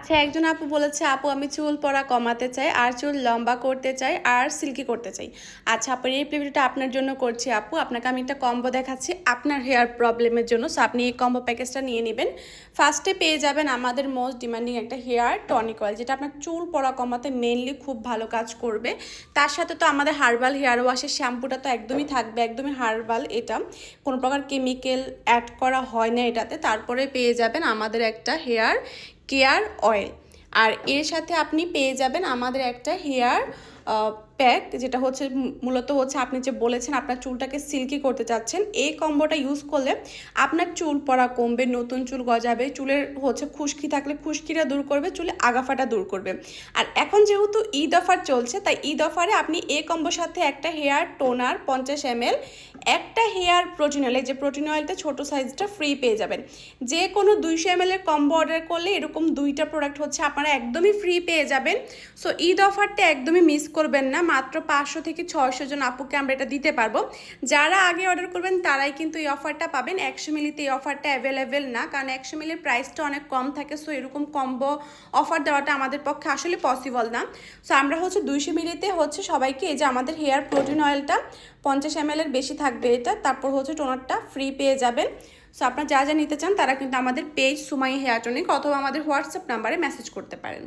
আচ্ছা একজন আপু বলেছে, আপু, আমি চুল পড়া কমাতে চাই, আর চুল লম্বা করতে চাই, আর সিল্কি করতে চাই। আচ্ছা আপু এই ভিডিওটা আপনার জন্য করছি, আপু। আপনাকে আমি একটা কম্বো দেখাচ্ছি, আপনার হেয়ার প্রবলেমের জন্য। সো, আপনি এই কম্বো প্যাকেজটা নিয়ে নেবেন। ফার্স্টে পেয়ে যাবেন আমাদের মোস্ট ডিমান্ডিং একটা হেয়ার টনিক অয়েল, যেটা আপনার চুল পড়া কমাতে মেনলি খুব ভালো কাজ করবে। তার সাথে তো আমাদের হার্বাল হেয়ার ওয়াশের শ্যাম্পুটা তো একদমই থাকবে, একদমই হার্বাল এটা। কোনো প্রকার কেমিক্যাল অ্যাড করা হয় না এটাতে। তারপরে পেয়ে যাবেন আমাদের একটা হেয়ার কেয়ার অয়েল। আর এর সাথে আপনি পেয়ে যাবেন আমাদের একটা হেয়ার প্যাক যেটা হচ্ছে মূলত হচ্ছে আপনি যে বলেছেন আপনার চুলটাকে সিল্কি করতে চাচ্ছেন, এই কম্বোটা ইউজ করলে আপনার চুল পড়া কমবে, নতুন চুল গজাবে, চুলের হচ্ছে খুশকি থাকলে খুশকিটা দূর করবে, চুলে আগাফাটা দূর করবে। আর এখন যেহেতু ঈদ অফার চলছে, তাই ঈদ অফারে আপনি এই কম্বোর সাথে একটা হেয়ার টোনার পঞ্চাশ এম একটা হেয়ার প্রোটিন অয়েল যে প্রোটিন অয়েলটা ছোটো সাইজটা ফ্রি পেয়ে যাবেন। যে কোনো দুইশো এম এর কম্বো অর্ডার করলে এরকম দুইটা প্রোডাক্ট হচ্ছে আপনারা একদমই ফ্রি পেয়ে যাবেন। সো ঈদ অফারটা একদমই মিস করবেন না। মাত্র পাঁচশো থেকে ছয়শো জন আপুকে আমরা এটা দিতে পারব। যারা আগে অর্ডার করবেন, তারাই কিন্তু এই অফারটা পাবেন। একশো মিলিতে এই অফারটা অ্যাভেলেবেল না, কারণ একশো মিলির প্রাইসটা অনেক কম থাকে সো এরকম কম্বো অফার দেওয়াটা আমাদের পক্ষে আসলে পসিবল না। সো আমরা হচ্ছে দুইশো মিলিতে হচ্ছে সবাইকে এই যে আমাদের হেয়ার প্রোটিন অয়েলটা পঞ্চাশ এম এর বেশি থাকবে এটা, তারপর হচ্ছে টোনারটা ফ্রি পেয়ে যাবেন। সো আপনারা যা যা নিতে চান, তারা কিন্তু আমাদের পেজ সুমাই হেয়ার টনিক অথবা আমাদের হোয়াটসঅ্যাপ নাম্বারে মেসেজ করতে পারেন।